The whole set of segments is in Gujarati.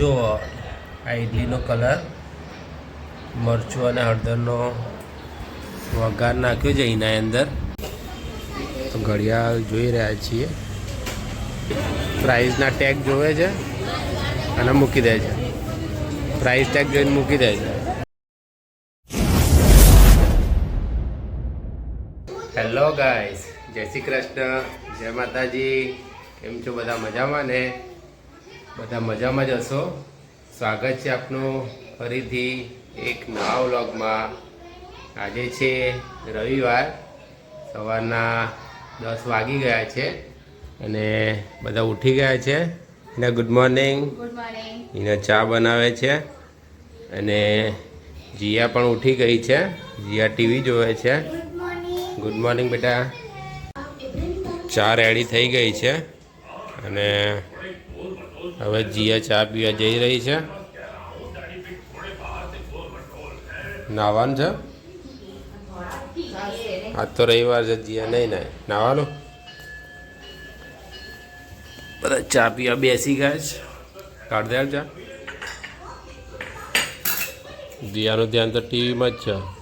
જો, આ ઇડલીનો કલર, મરચું અને હળદરનો વઘાર નાખ્યો છે એના અંદર. તો ઘડિયાળ જોઈ રહ્યા છીએ. પ્રાઇઝના ટેગ જોવે છે અને મૂકી દે છે. પ્રાઇઝ ટેગ જોઈને મૂકી દે છે. હેલો ગાઈસ જય શ્રી કૃષ્ણ, જય માતાજી. કેમ છો બધા મજામાં ને? બધા મજામાં જ હશો? સ્વાગત છે આપનું ફરીથી એક નવા વ્લોગમાં. આજે છે રવિવાર સવારના દસ વાગી ગયા છે અને બધા ઉઠી ગયા છે. એના ગુડ મોર્નિંગ. એના ચા બનાવે છે અને જીયા પણ ઉઠી ગઈ છે. જીયા ટીવી જોવે છે. Good morning. ગુડ મોર્નિંગ બેટા. ચા રેડી થઈ ગઈ છે અને હવે જીયા ચા પીવા જઈ રહી છે. નાવાનું છે? આજ તો રવિવાર છે જીયા નહીં નહીં નાવાનું? બધા ચા પીવા બેસી ગયા છે. કાઢ દે ચા. જીયાનું ધ્યાન તો ટીવીમાં જ છે.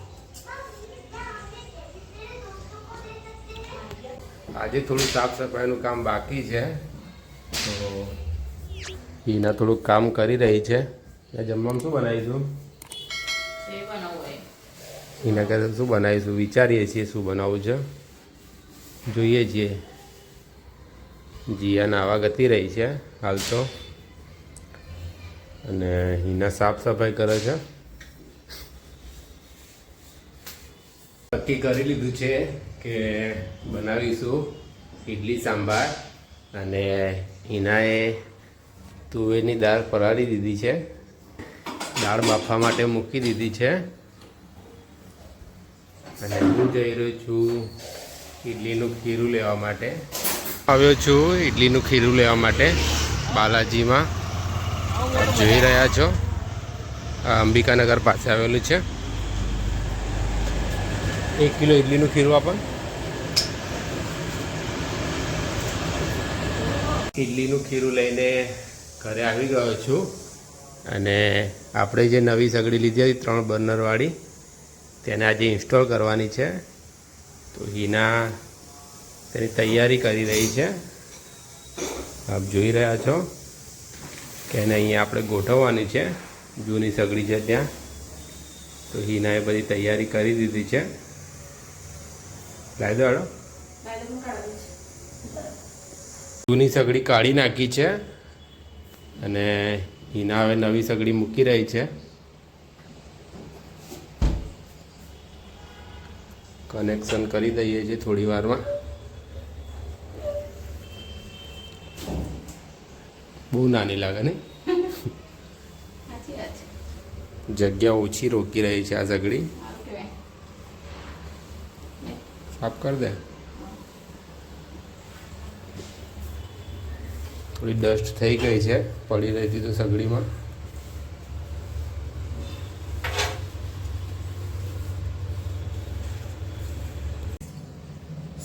આજે થોડું સાફ સફાઈનું કામ બાકી છે. તો હિના થોડુંક કામ કરી રહી છે. જમવામાં શું બનાવીશું? એના કહે શું બનાવીશું? વિચારીએ છીએ શું બનાવવું છે. જોઈએ છીએ. જીયા નાવા ગતી રહી છે હાલ તો. અને હિના સાફ સફાઈ કરે છે. નક્કી કરી લીધું છે કે બનાવીશું. ઇડલી સાંભાર અને હિનાએ તુવેરની દાળ પલાળી દીધી છે. દાળ બાફવા માટે મૂકી દીધી છે. અને હું જઈ રહ્યો છું ઇડલીનું ખીરું લેવા માટે. આવ્યો છું ઇડલીનું ખીરું લેવા માટે બાલાજીમાં. જોઈ રહ્યા છો. અંબિકાનગર પાસે આવેલું છે. એક કિલો ઇડલીનું ખીરું આપણ ઇડલીનું ખીરું લઈને ઘરે આવી ગયો છું. અને આપણે જે નવી સગડી લીધી હતી ત્રણ બર્નરવાળી તેને આજે ઇન્સ્ટોલ કરવાની છે. તો હિના તેની તૈયારી કરી રહી છે. આપ જોઈ રહ્યા છો કે એને અહીંયા આપણે ગોઠવવાની છે. જૂની સગડી છે ત્યાં. તો હિનાએ બધી તૈયારી કરી દીધી છે. લાવી દો જૂની સગડી કાઢી નાખી છે. અને હિના હવે નવી સગડી મૂકી રહી છે. કનેક્શન કરી દઈએ છીએ થોડી વારમાં. બહુ નાની લાગે ને જગ્યા ઓછી રોકી રહી છે આ સગડી. સાફ કરી દે. થોડી ડસ્ટ થઈ ગઈ છે. પડી રહી હતી તો સગડીમાં.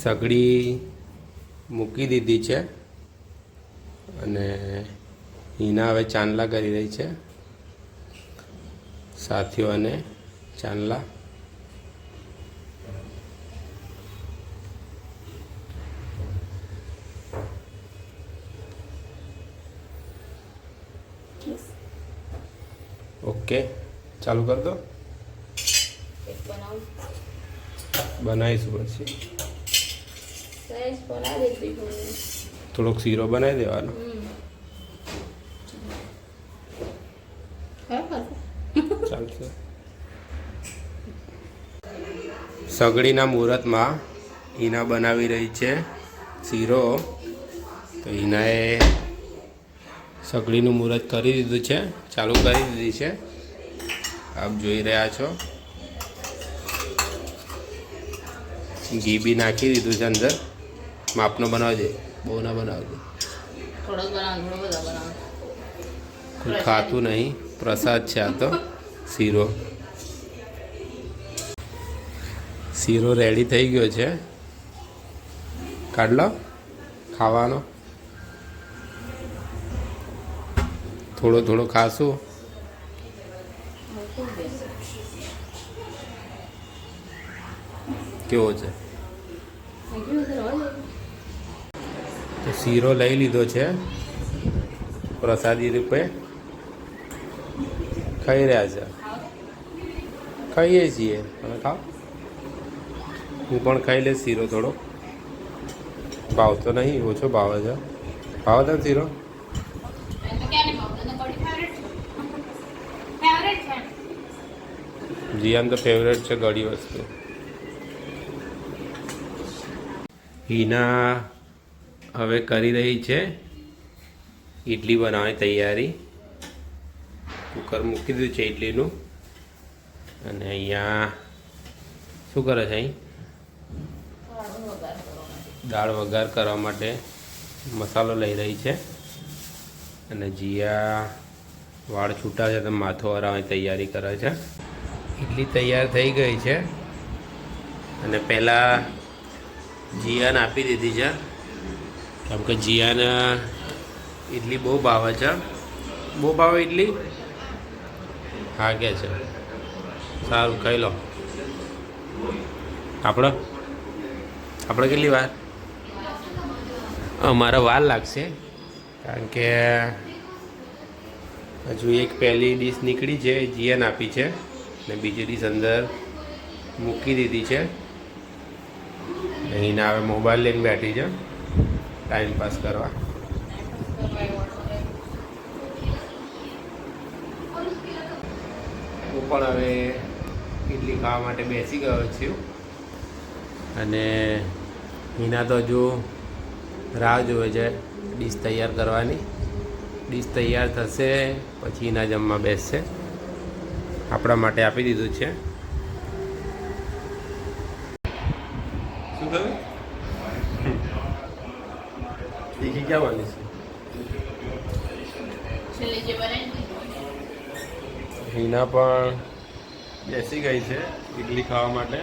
સગડી મૂકી દીધી છે અને હિના હવે ચાંદલા કરી રહી છે. સાથીઓને ચાંદલા. ઓકે ચાલુ કર દો. બનાવીશું પછી. થોડોક શીરો બનાવી દેવાનો. ચાલશે. સગડીના મુહૂર્તમાં હિના બનાવી રહી છે શીરો. તો ઈનાએ સગડીનું મુહૂર્ત કરી દીધું છે ચાલુ કરી દીધી છે. આપ જોઈ રહ્યા છો. ઘી બી નાખી દીધું છે અંદર. માપનો બનાવજે બહુ ના બનાવજે કોઈ ખાતું નહીં પ્રસાદ છે આ તો શીરો. શીરો રેડી થઈ ગયો છે. કાઢ લો ખાવાનો. થોડો થોડો ખાશું. કેવો છે. તો શીરો લઈ લીધો છે. પ્રસાદી રૂપે. ખાઈ રહ્યા છે. ખાઈએ છીએ. તમે ખાઓ. હું પણ ખાઈ લઈશ શીરો થોડો. ભાવતો નહીં, ઓછો ભાવે છે. ભાવે છે શીરો? જીયાન તો ફેવરેટ છે ઘડી વસ્તુ. હિના હવે કરી રહી છે. ઇડલી બનાવવાની તૈયારી. કુકર મૂકી દીધું છે ઇડલીનું અને અહીંયા શું કરે છે અહીં. દાળ વઘાર કરવા માટે મસાલો લઈ રહી છે. અને જીયા વાળ છૂટા છે તો માથો વરાવવાની તૈયારી કરે છે. ઇડલી તૈયાર થઈ ગઈ છે. અને પહેલાં જીયાને આપી દીધી છે. કેમ કે જીયાને ઇડલી બહુ ભાવે છે. બહુ ભાવે ઇડલી હા કે છે. સારું, ખાઈ લો. આપણે આપણે કેટલી વાર? મારા વાર લાગશે. કારણ કે હજુ એક પહેલી ડીશ નીકળી છે જીએન આપી છે ને બીજી ડીશ અંદર મૂકી દીધી છે. અહીંના હવે મોબાઈલ લઈને બેઠી છે. ટાઈમ પાસ કરવા. હું પણ હવે ઇડલી ખાવા માટે બેસી ગયો છું. અને હિના તો હજુ રાહ જોવે છે. ડીશ તૈયાર કરવાની. ડીશ તૈયાર થશે પછી એના જમવા બેસશે. આપણા માટે આપી દીધું છે. શું કહ્યું તીખી ક્યાં બની છે હિના પણ બેસી ગઈ છે ઇડલી ખાવા માટે.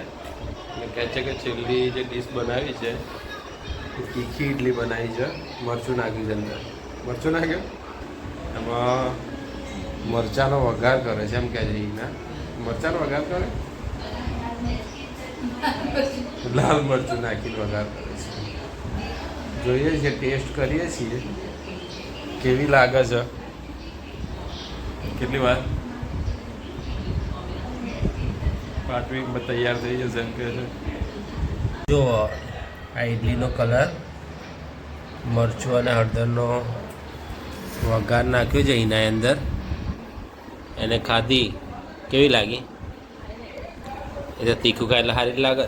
અને કહે છે કે છેલ્લી જે ડીશ બનાવી છે તીખી ઇડલી બનાવી છે. મરચું નાખ્યું છે અંદર. મરચું નાખ્યું? એમાં મરચાંનો વઘાર કરે છે, એમ કહે છે હિના મરચાંનો વઘાર કરે? લાલ મરચું નાખીને વઘાર કરે છે. જોઈએ છીએ ટેસ્ટ કરીએ છીએ. કેવી લાગે છે? કેટલી વાર? પાંચ મિનિટમાં તૈયાર થઈ જશે એમ કહે છે. જો આ ઇડલીનો કલર, મરચું અને હળદરનો વઘાર નાખ્યો છે એના અંદર. એને ખાધી. કેવી લાગી? એ તો તીખું ખાય એટલે સારી લાગે.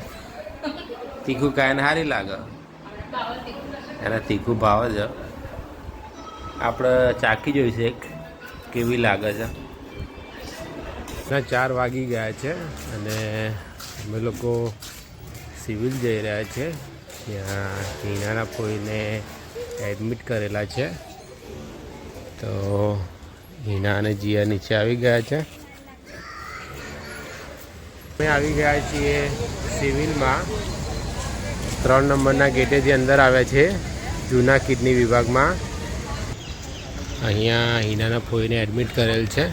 તીખું ખાય ને સારી લાગે. એને તીખું ભાવે છે. આપણે ચાખી જોઈશું એક, કેવી લાગે છે. ના, ચાર વાગી ગયા છે અને અમે લોકો સિવિલ જઈ રહ્યા છે. ત્યાં હિનાના કોઈને એડમિટ કરેલા છે. તો હિના અને જીયા નીચે આવી ગયા છે. અમે આવી ગયા છીએ સિવિલમાં. ત્રણ નંબરના ગેટેથી અંદર આવ્યા છે, જૂના કિડની વિભાગમાં. અહીંયા હિનાના ફોઈને એડમિટ કરેલ છે.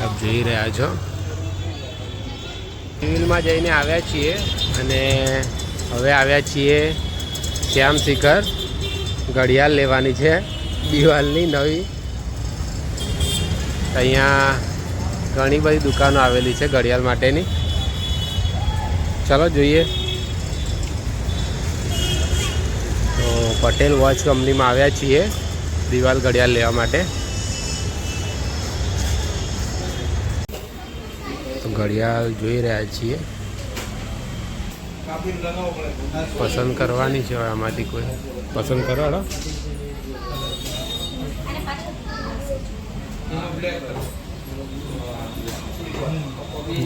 આપ જોઈ રહ્યા છો. સિવિલમાં જઈને આવ્યા છીએ અને હવે આવ્યા છીએ શ્યામ શિખર ઘડિયાળ લેવાની છે દિવાલની નવી. અહીંયા ઘણી બધી દુકાનો આવેલી છે ઘડિયાળ માટેની. ચલો જોઈએ. તો પટેલ વોચ કંપનીમાં આવ્યા છીએ દિવાલ ઘડિયાળ લેવા માટે. ઘડિયાળ જોઈ રહ્યા છીએ. પસંદ કરવાની છે આમાંથી કોઈ. પસંદ કરો હળો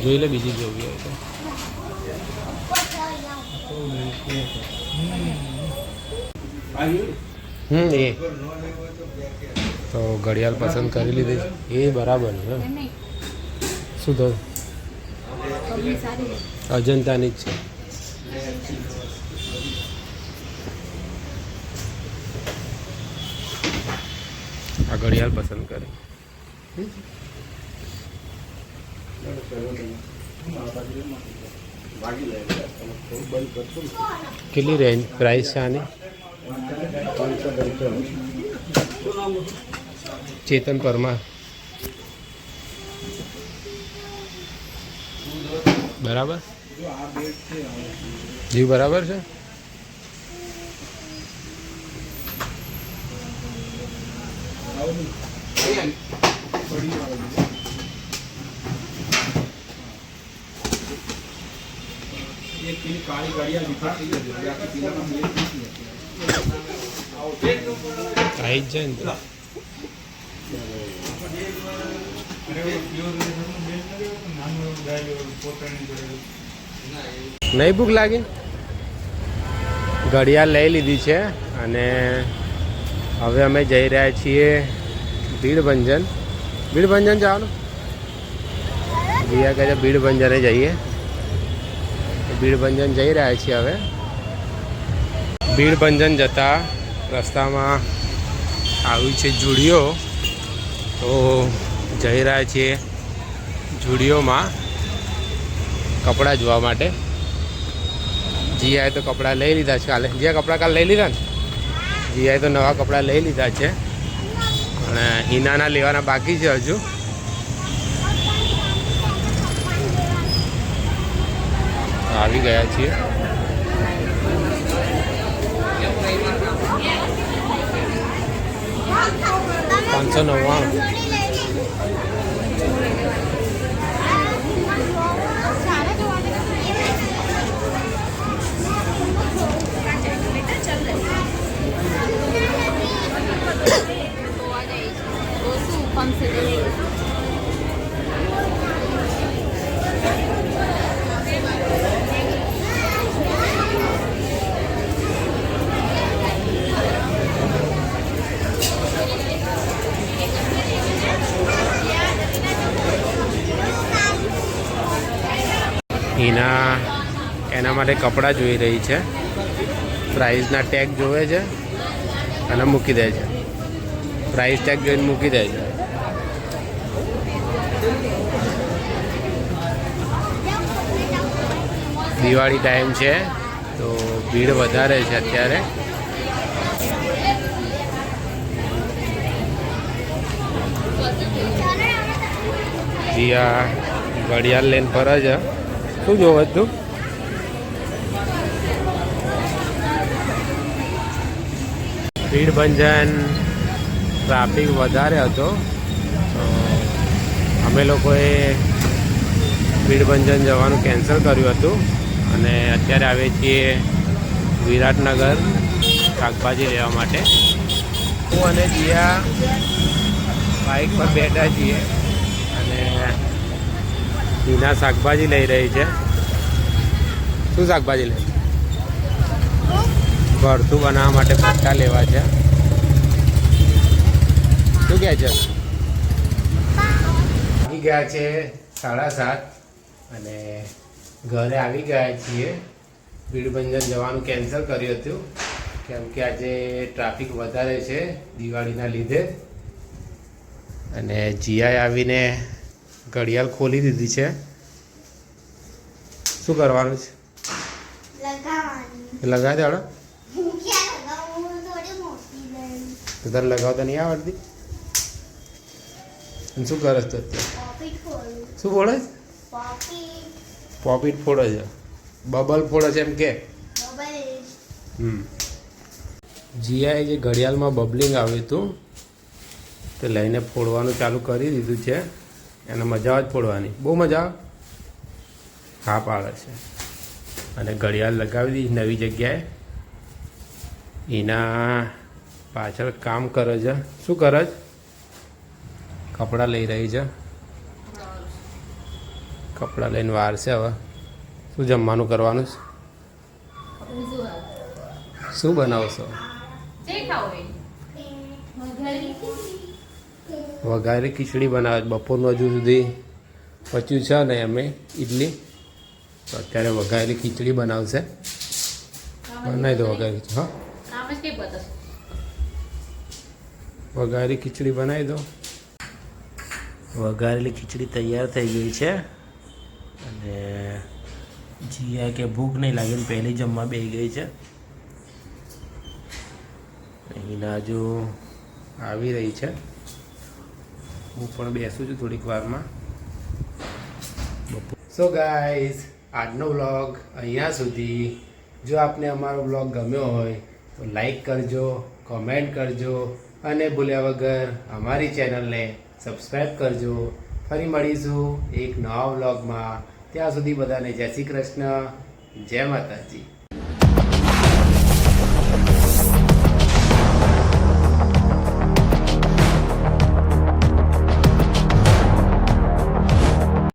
જોઈ લે બીજી જોવી હોય તો. હમ એ. તો ઘડિયાળ પસંદ કરી લીધી. છે એ બરાબર છે. શું થયું. અજંતાની જ છે. આ ઘડિયાળ પસંદ કરે. કેટલી રેન્જ પ્રાઇસ છે આની? ચેતન પરમાર. બરાબર? જી બરાબર છે જ જાય ને. નહીં ભૂખ લાગી ઘડિયાળ લઈ લીધી છે અને હવે અમે જઈ રહ્યા છીએ ભીડભંજન. ભીડભંજન જવાનું? જીયા કહે છે ભીડભંજને જઈએ. ભીડભંજન જઈ રહ્યા છીએ હવે. ભીડભંજન જતા રસ્તામાં આવ્યું છે જુડિયો. તો જઈ રહ્યા છીએ જુડિયોમાં કપડાં જોવા માટે. જીઆઈ તો કપડાં લઈ લીધા છે કાલે. જીયા કપડાં કાલે લઈ લીધા ને? જીઆઈ તો નવા કપડાં લઈ લીધા છે. અને હિનાના લેવાના બાકી છે હજુ. આવી ગયા છીએ. પાંચસો નવ્વાણું એના એના માટે કપડાં જોઈ રહી છે. પ્રાઇઝના ટેગ જોવે છે અને મૂકી દે છે. પ્રાઇઝ ટેગ જોઈને મૂકી દે છે. દિવાળી ટાઈમ છે, તો ભીડ વધારે છે અત્યારે. જીયા, ઘડિયાળ લઈને ફરે છે. શું જોવે તું ભીડ ભંજન ટ્રાફિક વધારે હતો. અમે લોકોએ ભીડભંજન જવાનું કેન્સલ કર્યું હતું અને અત્યારે આવીએ છીએ વિરાટનગર શાકભાજી લેવા માટે. હું અને જીયા બાઇક પર બેઠા છીએ અને જીના શાકભાજી લઈ રહી છે. શું શાકભાજી લે ભરતું બનાવવા માટે પટ્ટા લેવા છે. શું કહે છે? આવી ગયા છે સાડા સાત અને ઘરે આવી ગયા છીએ. બીડબંજન જવાનું કેન્સલ કર્યું હતું. કેમ કે આજે ટ્રાફિક વધારે છે દિવાળીના લીધે. અને જીઆઈ આવીને ઘડિયાળ ખોલી દીધી છે. શું કરવાનું છે? લગાવવાની. લગાવી દેવાડો હું ક્યાં લગાવું હું થોડી મોટી તારે લગાવતા નહીં આવડતી શું કરે છે શું ફોડે પોપીટ ફોડે છે. બબલ ફોડે છે એમ કે? હમ. જીઆઈ જે ઘડિયાળમાં બબલિંગ આવ્યું હતું, તે લઈને ફોડવાનું ચાલુ કરી દીધું છે. એને મજા જ ફોડવાની. બહુ મજા હા પાડે છે. અને ઘડિયાળ લગાવી દીધી નવી જગ્યાએ. એના પાછળ કામ કરે છે. શું કરે છે? કપડાં લઈ રહી છે. કપડાં લઈને વાર છે હવે. શું જમવાનું કરવાનું છે? શું બનાવશો? વઘારી ખીચડી બનાવે બપોરનું હજુ સુધી પચ્યું છે ને અમે ઇડલી તો અત્યારે વઘારેલી ખીચડી બનાવશે. બનાવી દો વઘારી હા. વઘારી ખીચડી બનાવી દો. વઘારેલી ખીચડી તૈયાર થઈ ગઈ છે. અને જીયા કે ભૂખ નહીં લાગે ને પહેલી જમવા બેસી ગઈ છે. અહીં નાજુ આવી રહી છે. હું પણ બેસું છું થોડીક વારમાં. સો ગાઈઝ આજનો વ્લોગ અહીંયા સુધી. જો આપને અમારો વ્લોગ ગમ્યો હોય તો લાઈક કરજો કોમેન્ટ કરજો. અને ભૂલ્યા વગર અમારી ચેનલને સબસ્ક્રાઈબ કરજો. ફરી મળીશું એક નવા વ્લોગમાં. ત્યાં સુધી બધાને જય શ્રી કૃષ્ણ. જય માતાજી.